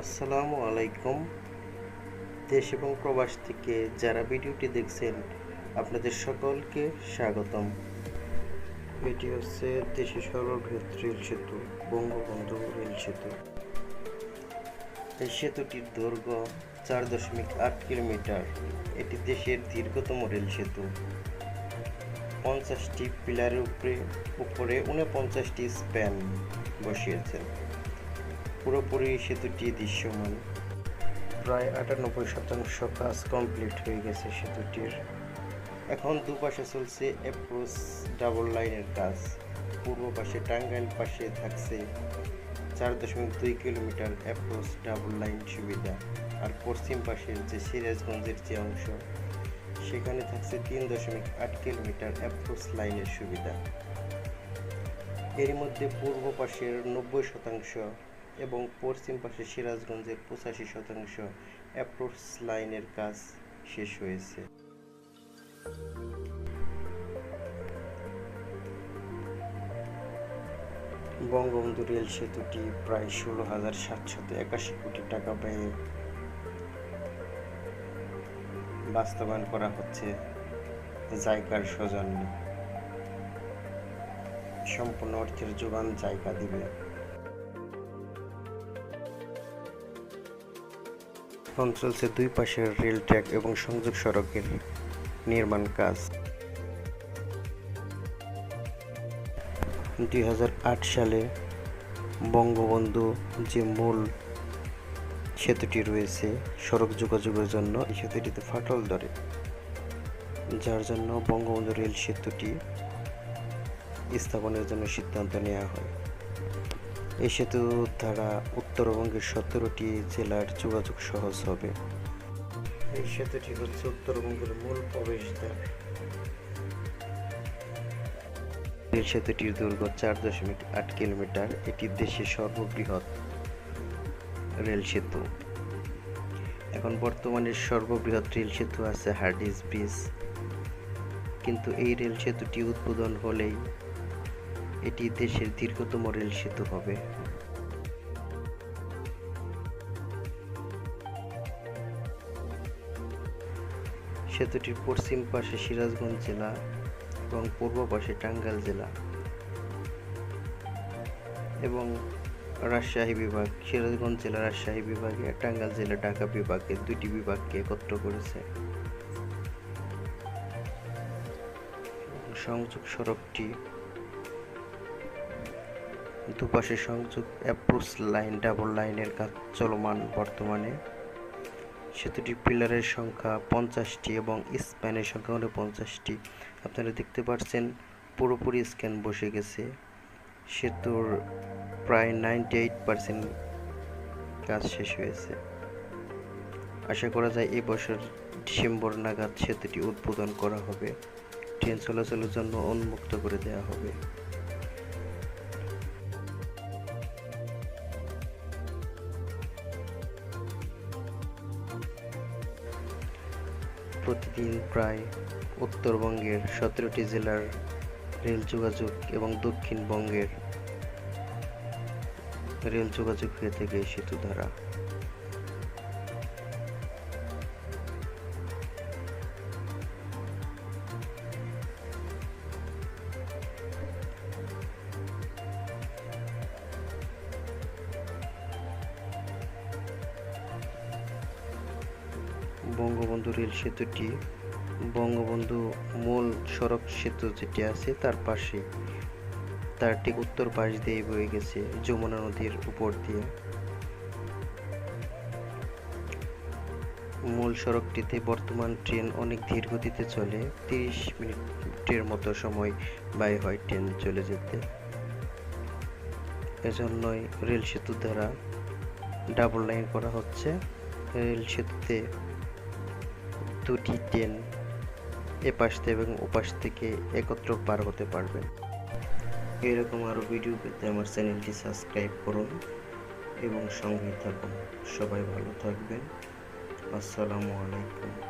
আসসালামু আলাইকুম। দেশ এবং প্রবাস থেকে যারা ভিডিওটি দেখছেন, আপনাদের সকলকে স্বাগতম। এটি হচ্ছে দেশের সর্ববৃহৎ রেল সেতু, বঙ্গবন্ধু রেল সেতু। এই সেতুটির দৈর্ঘ্য চার দশমিক আট কিলোমিটার। এটি দেশের দীর্ঘতম রেল সেতু। পঞ্চাশটি পিলারের উপরে উপরে উনপঞ্চাশটি স্প্যান বসিয়েছেন পুরোপুরি সেতুটি দৃশ্যমান। প্রায় আটানব্বই শতাংশ কাজ কমপ্লিট হয়ে গেছে সেতুটির। এখন দুপাশে চলছে অ্যাপ্রোচ ডাবল লাইনের কাজ। পূর্ব পাশে টাঙ্গাইল পাশে থাকছে চার দশমিক দুই কিলোমিটার অ্যাপ্রোচ ডাবল লাইন সুবিধা। আর পশ্চিম পাশের যে সিরাজগঞ্জের যে অংশ, সেখানে থাকছে তিন দশমিক আট কিলোমিটার অ্যাপ্রোচ লাইনের সুবিধা। এর মধ্যে পূর্ব পাশের নব্বই শতাংশ এবং পশ্চিম পাশে সিরাজগঞ্জের পঁচাশি শতাংশ অ্যাপ্রোচ লাইনের কাজ শেষ হয়েছে। বঙ্গবন্ধু রেল সেতুটি প্রায় ষোলো হাজার সাতশত একাশি কোটি টাকা ব্যয়ে বাস্তবায়ন করা হচ্ছে জায়গার সৌজন্যে। সম্পূর্ণ অর্থের যোগান জায়গা দিবে এখন চলছে দুই পাশের রেল ট্র্যাক এবং সংযোগ সড়কের নির্মাণ কাজ। দু হাজার আট সালে বঙ্গবন্ধু যে মূল সেতুটি রয়েছে, সড়ক যোগাযোগের জন্য এই সেতুটিতে ফাটল ধরে। যার জন্য বঙ্গবন্ধু রেল সেতুটি স্থাপনের জন্য সিদ্ধান্ত নেওয়া হয়। এই সেতু দ্বারা উত্তরবঙ্গের সতেরোটি জেলার যোগাযোগ সহজ হবে। এই সেতুটি হচ্ছে উত্তরবঙ্গের মূল প্রবেশদ্বার। রেল সেতুটির দৈর্ঘ্য চার দশমিক আট কিলোমিটার। এটি দেশের সর্ববৃহৎ রেল সেতু। এখন বর্তমানে সর্ববৃহৎ রেল সেতু আছে হার্ডিস ব্রিজ। কিন্তু এই রেল সেতুটি উদ্বোধন হলেই এটি দেশের দীর্ঘতম রেল সেতু হবে। সেতুটির পশ্চিম পাশে সিরাজগঞ্জ জেলা এবং পূর্ব পাশে টাঙ্গাইল জেলা এবং রাজশাহী বিভাগ, সিরাজগঞ্জ জেলা, রাজশাহী বিভাগে, টাঙ্গাইল জেলা, ঢাকা বিভাগে দুটি বিভাগকে একত্র করেছে। সংযোগ সড়কটি দুপাশে সংযোগ অ্যাপ্রোচ লাইন ডাবল লাইনের কাজ চলমান বর্তমানে। সেতুটির পিলারের সংখ্যা পঞ্চাশটি এবং স্প্যানের সংখ্যা হলো পঞ্চাশটি। আপনারা দেখতে পাচ্ছেন, পুরোপুরি স্ক্যান বসে গেছে। সেতুর প্রায় নাইনটি এইট পার্সেন্ট কাজ শেষ হয়েছে। আশা করা যায়, এই বছর ডিসেম্বর নাগাদ সেতুটি উদ্বোধন করা হবে। ট্রেন চলাচলের জন্য উন্মুক্ত করে দেওয়া হবে। প্রতিদিন প্রায় উত্তরবঙ্গের সতেরোটি জেলার রেল যোগাযোগ এবং দক্ষিণবঙ্গের রেল যোগাযোগ হয়ে থাকে সেতু দ্বারা বঙ্গবন্ধু রেল সেতুটি, বঙ্গবন্ধু মূল সড়ক সেতু যেটি আছে তার পাশে। তার ঠিক উত্তর পাশ দিয়ে বয়ে গেছে যমুনা নদীর উপর দিয়ে। মূল সড়কটিতে বর্তমান ট্রেন অনেক ধীর গতিতে চলে, তিরিশ মিনিটের মতো সময় ব্যয় হয় ট্রেন চলে যেতে। এজন্যই রেল সেতু দ্বারা ডাবল লাইন করা হচ্ছে। রেল সেতুতে দুটি ট্রেন এপাশ পাশ থেকে এবং ওপাশ থেকে একত্র পার হতে পারবেন এরকম আরও ভিডিও পেতে আমার চ্যানেলটি সাবস্ক্রাইব করুন এবং সঙ্গে থাকুন। সবাই ভালো থাকবেন। আসসালামু আলাইকুম।